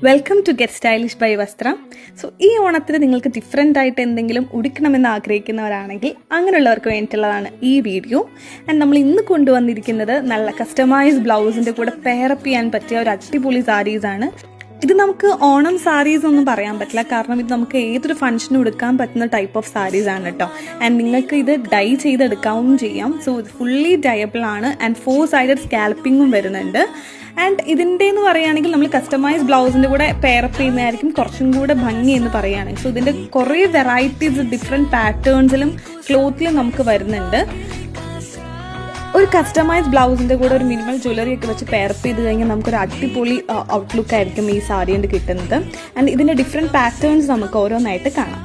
Welcome to get stylish by Vasthram so ഈ ഓണത്തിന് നിങ്ങൾക്ക് ഡിഫറെന്റ് ആയിട്ട് എന്തെങ്കിലും ഉടുക്കണമെന്ന് ആഗ്രഹിക്കുന്നവരാണെങ്കിൽ അങ്ങനെയുള്ളവർക്ക് വേണ്ടിയിട്ടുള്ളതാണ് ഈ വീഡിയോ. ആൻഡ് നമ്മൾ ഇന്ന് കൊണ്ടുവന്നിരിക്കുന്നത് നല്ല കസ്റ്റമൈസ് ബ്ലൗസിന്റെ കൂടെ പെയറപ്പ് ചെയ്യാൻ പറ്റിയ ഒരു അടിപൊളി സാരീസാണ് ഇത് നമുക്ക് ഓണം സാരീസ് ഒന്നും പറയാൻ പറ്റില്ല. കാരണം ഇത് നമുക്ക് ഏതൊരു ഫംഗ്ഷനും എടുക്കാൻ പറ്റുന്ന ടൈപ്പ് ഓഫ് സാരീസ് ആണ് കേട്ടോ ആൻഡ് നിങ്ങൾക്ക് ഇത് ഡൈ ചെയ്തെടുക്കാവും ചെയ്യാം. സോ ഇത് ഫുള്ളി ഡയബിൾ ആണ്. ആൻഡ് ഫോർ സൈഡഡ് സ്കാൽപ്പിങ്ങും വരുന്നുണ്ട്. ആൻഡ് ഇതിന്റെ എന്ന് പറയുകയാണെങ്കിൽ നമ്മൾ കസ്റ്റമൈസ് ബ്ലൗസിന്റെ കൂടെ പെയറപ്പ് ചെയ്യുന്നതായിരിക്കും. കുറച്ചും കൂടെ ഭംഗി എന്ന് പറയുകയാണെങ്കിൽ. സോ ഇതിന്റെ കുറേ വെറൈറ്റീസ് ഡിഫറെന്റ് പാറ്റേൺസിലും ക്ലോത്തിലും നമുക്ക് വരുന്നുണ്ട്. ഒരു കസ്റ്റമൈസ് ബ്ലൗസിന്റെ കൂടെ ഒരു മിനിമൽ ജ്വല്ലറി ഒക്കെ വെച്ച് പെയർപ്പ് ചെയ്ത് കഴിഞ്ഞാൽ നമുക്കൊരു അടിപൊളി ഔട്ട്ലുക്ക് ആയിരിക്കും ഈ സാരി കൊണ്ട് കിട്ടുന്നത്. ആൻഡ് ഇതിന്റെ ഡിഫറെന്റ് പാറ്റേൺസ് നമുക്ക് ഓരോന്നായിട്ട് കാണാം.